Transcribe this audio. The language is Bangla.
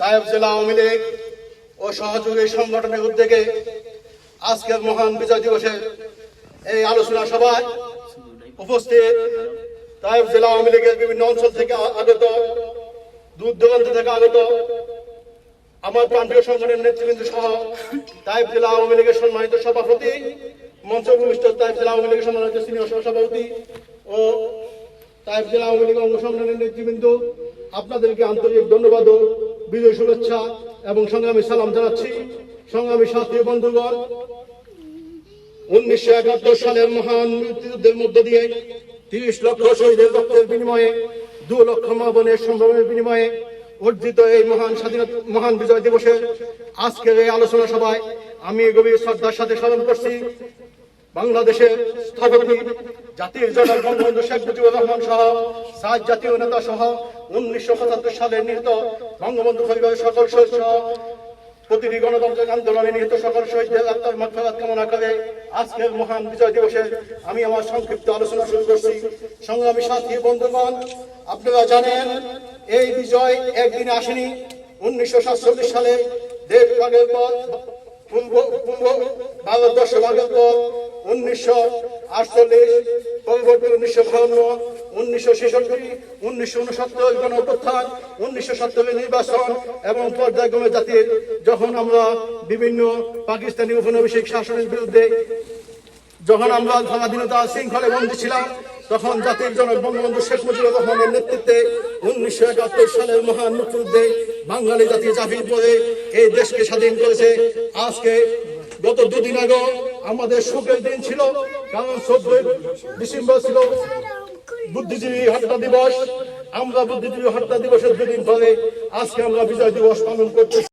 তায়েব জেলা ও সহযোগী সংগঠনের আজকের মহান বিজয় এই আলোচনা সভায় উপস্থিত। তায়েব জেলা লীগের দূর দূরান্ত থেকে আগত আমার প্রান্তীয় সংগঠনের নেতৃবৃন্দ সহ তাইব জেলা আওয়ামী লীগের সম্মানিত সভাপতি, মঞ্চ ভূমিষ্ঠ জেলা আওয়ামী লীগের সম্মানিত সিনিয়র সভাপতি ও তাইব জেলা আওয়ামী লীগ অঙ্গ সংগঠনের নেতৃবৃন্দ আপনাদেরকে আন্তরিক ধন্যবাদ ও বিজয় শুভেচ্ছা এবং সংগ্রামী সালাম জানাচ্ছি। সংগ্রামী সাথী বন্ধুগণ, উনিশশো একাত্তর সালের মহান মুক্তিযুদ্ধের মধ্য দিয়ে তিরিশ লক্ষ শহীদের রক্তের বিনিময়ে, দু লক্ষ মা বোনের সংগ্রামের বিনিময়ে অর্জিত এই মহান স্বাধীনতা, মহান বিজয় দিবসে আজকের এই আলোচনা সভায় আমি গভীর শ্রদ্ধার সাথে স্মরণ করছি। বাংলাদেশের স্থপতি জাতির জনক বঙ্গবন্ধু শেখ মুজিবুর রহমান সহ সাত জাতীয় নেতা সহ উনিশশো পঁচাত্তর সালে নিহত বঙ্গবন্ধু পরিবারের সকল সদস্য প্রতিটি গণতান্ত্রিক আন্দোলনে নিহত সকল শহীদদের আত্মার মাত্রাঘাত কামনা করে আজকের মহান বিজয় দিবসে আমি আমার সংক্ষিপ্ত আলোচনা শুরু করছি। সংগ্রামী সাথী, বন্ধুগণ, আপনারা জানেন এই বিজয় একদিনে আসেনি। উনিশশো সাতচল্লিশ সালে দেশ ভাগের পর পূর্ব পূর্ব ভারতবর্ষ ভাগের পর, উনিশশো আটচল্লিশ পরবর্তী উনিশশো বাহান্ন উনিশশো ছেষট্টি, উনিশশো উনসত্তর উনিশশো নির্বাচন এবং পর্যায়ক্রমে জাতির, যখন আমরা বিভিন্ন পাকিস্তানি শাসনের বিরুদ্ধে, যখন আমরা স্বাধীনতা শৃঙ্খলে বন্দী ছিলাম, তখন জাতির জনক বঙ্গবন্ধু শেখ মুজিবুর রহমানের নেতৃত্বে উনিশশো একাত্তর সালের মহান মুক্তিযুদ্ধে বাঙালি জাতি জাফির পরে এই দেশকে স্বাধীন করেছে। আজকে গত দুদিন আগে আমাদের শোকের দিন ছিল, কারণ চোদ্দই ডিসেম্বর ছিল। বুদ্ধিজীবী হত্যা দিবস, আমরা বুদ্ধিজীবী হত্যা দিবসের দুদিন পরে আজকে আমরা বিজয় দিবস পালন করতেছি।